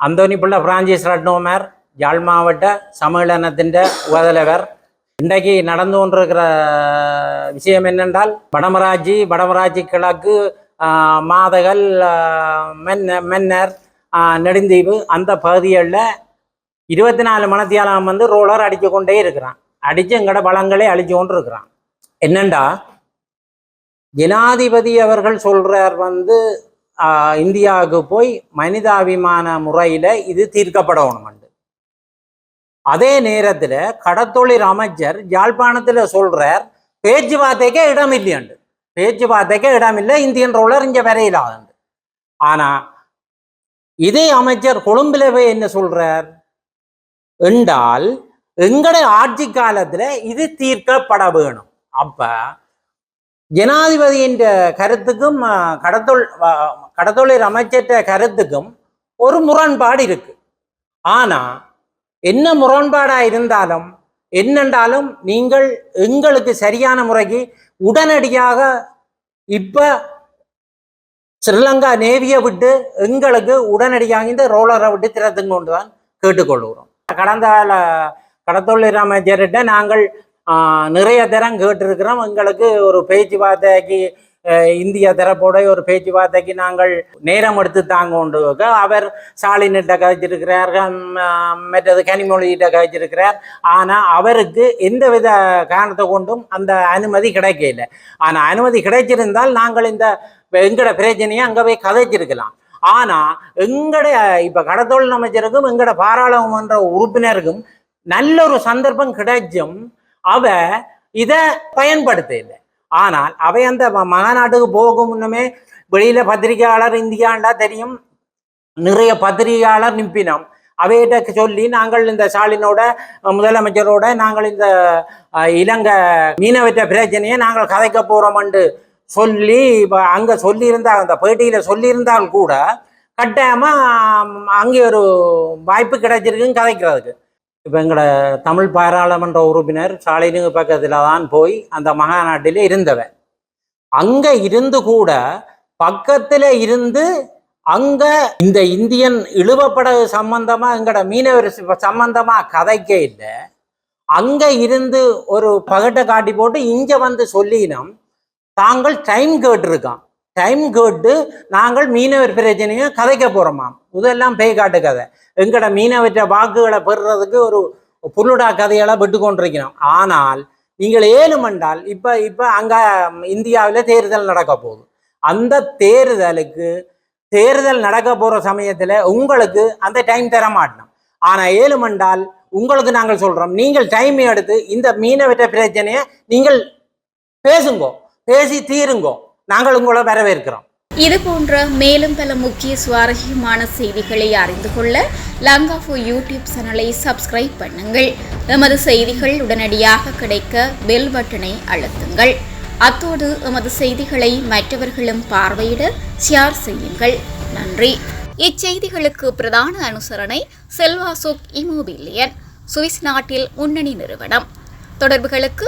Anthony Pillai franchise റഡ്നോമാർ யாழ் மாவட்ட சம்மேளனத்தின் உபதலைவர் இன்றைக்கு நடந்து கொண்டிருக்கிற விஷயம் என்னென்றால் வடமராட்சி வடமராட்சி கிழக்கு ஆஹ், மாதகல் ஆஹ், மென்ன மென்னர் ஆஹ், நெடுந்தீவு அந்த பகுதிகளில் இருபத்தி நாலு மணத்தியாலம் வந்து ரோலர் அடித்து கொண்டே இருக்கிறான் அடித்து எங்கட பலங்களை அழிச்சு கொண்டு இருக்கிறான் என்னண்டா ஜனாதிபதி அவர்கள் சொல்றார் வந்து ஆஹ், இந்தியாவுக்கு போய் மனிதாபிமான முறையில் இது தீர்க்கப்படணும் அதே நேரத்தில் கடத்தொழில் அமைச்சர் யாழ்ப்பாணத்தில் சொல்றார் பேச்சுவார்த்தைக்கே இடம் இல்லையண்டு. பேச்சுவார்த்தைக்கே இடம் இல்லை இந்தியன் ரோலர் இங்கே வரையிலாது ஆனா இதே அமைச்சர் கொழும்புல போய் என்ன சொல்றார்? என்றால் எங்களுடைய ஆட்சி காலத்துல இது தீர்க்கப்பட வேணும். அப்ப ஜனாதிபதியின் கருத்துக்கும் அஹ், கடத்தொழில் அமைச்சர்கிட்ட கருத்துக்கும் ஒரு முரண்பாடு இருக்கு. ஆனா என்ன முரண்பாடா இருந்தாலும் என்னென்றாலும் நீங்கள் எங்களுக்கு சரியான முறைக்கு உடனடியாக இப்ப ஸ்ரீலங்கா நேவியை விட்டு எங்களுக்கு உடனடியாக இந்த ரோலரை விட்டு திறத்துங்க கொண்டு தான் கேட்டுக்கொள்கிறோம். கடந்த கால கடத்தொழில் அமைச்சர்கிட்ட நாங்கள் ஆஹ், நிறைய தரம் கேட்டிருக்கிறோம். எங்களுக்கு ஒரு பேச்சுவார்த்தைக்கு இந்திய தரப்போட ஒரு பேச்சுவார்த்தைக்கு நாங்கள் நேரம் எடுத்து தாங்க கொண்டு அவர் ஸ்டாலினிட்ட கதைச்சிருக்கிறார் மற்றது கனிமொழிகிட்ட கதைச்சிருக்கிறார். ஆனால் அவருக்கு எந்தவித காரணத்தை கொண்டும் அந்த அனுமதி கிடைக்கல. ஆனால் அனுமதி கிடைச்சிருந்தால் நாங்கள் இந்த எங்கட பிரச்சனையை அங்கே போய் கதைச்சிருக்கலாம். ஆனால் எங்கட இப்போ கடத்தொழில் அமைச்சருக்கும் எங்கட பாராளுமன்ற உறுப்பினருக்கும் நல்ல ஒரு சந்தர்ப்பம் கிடைச்சும் அவ இதை பயன்படுத்த இல்லை ஆனால் அவை அந்த ம- மாநாட்டுக்கு போகும் முன்னமே வெளியில பத்திரிகையாளர் இந்தியாண்டா தெரியும். நிறைய பத்திரிகையாளர் நிப்பினோம் அவையிட்ட சொல்லி நாங்கள் இந்த ஸ்டாலினோட முதலமைச்சரோட நாங்கள் இந்த இலங்கை மீனவற்ற பிரச்சனையை நாங்கள் கதைக்க போறோம்னு சொல்லி இப்போ அங்கே சொல்லியிருந்தால் அந்த பேட்டியில் சொல்லியிருந்தால் கூட கட்டாயமாக அங்கே ஒரு வாய்ப்பு கிடைச்சிருக்குன்னு கதைக்கிறதுக்கு. இப்போ எங்களோட தமிழ் பாராளுமன்ற உறுப்பினர் ஸ்டாலினுக்கு பக்கத்தில் தான் போய் அந்த மகாநாட்டில் இருந்தவன். அங்கே இருந்து கூட பக்கத்தில் இருந்து அங்க இந்த இந்தியன் இழுவப்படகு சம்பந்தமா எங்கட மீனவர் சி- சம்பந்தமா கதைக்க இல்லை. அங்க இருந்து ஒரு பகட்டை காட்டி போட்டு இங்க வந்து சொல்லினோம் தாங்கள் டைம் கேட்டிருக்கான். டைம் கேட்டு நாங்கள் மீனவர் பிரச்சனையை கதைக்க போகிறோமாம் இதெல்லாம் பேய் காட்டு கதை. எங்கட மீனவற்ற வாக்குகளை பெறுறதுக்கு ஒரு புல்லுடா கதையெல்லாம் விட்டு கொண்டிருக்கிறோம் ஆனால் நீங்கள் ஏழுமண்டால் இப்போ இப்போ அங்கே இந்தியாவில் தேர்தல் நடக்க போகுது. அந்த தேர்தலுக்கு தேர்தல் நடக்க போகிற சமயத்தில் உங்களுக்கு அந்த டைம் தர மாட்டோம். ஆனால் ஏழுமண்டால் உங்களுக்கு நாங்கள் சொல்கிறோம் நீங்கள் டைம் எடுத்து இந்த மீனவற்ற பிரச்சனையை நீங்கள் பேசுங்கோ பேசி தீருங்கோ. நாங்கள் உங்களை வரவேற்கிறோம். இது போன்ற மேலும் பல முக்கிய சுவாரஸ்யமான செய்திகளை அறிந்து கொள்ள லங்காஃபோ யூடியூப் சேனலை சப்ஸ்கிரைப் பண்ணுங்கள். எமது செய்திகள் உடனடியாக கிடைக்க பெல் பட்டனை அழுத்துங்கள். அத்தோடு எமது செய்திகளை மற்றவர்களும் பார்வையிட ஷேர் செய்யுங்கள். நன்றி. இச்செய்திகளுக்கு பிரதான அனுசரணை செல்வாசோக் இமோபிலியன் சுவிஸ் நாட்டில் முன்னணி நிறுவனம். தொடர்புகளுக்கு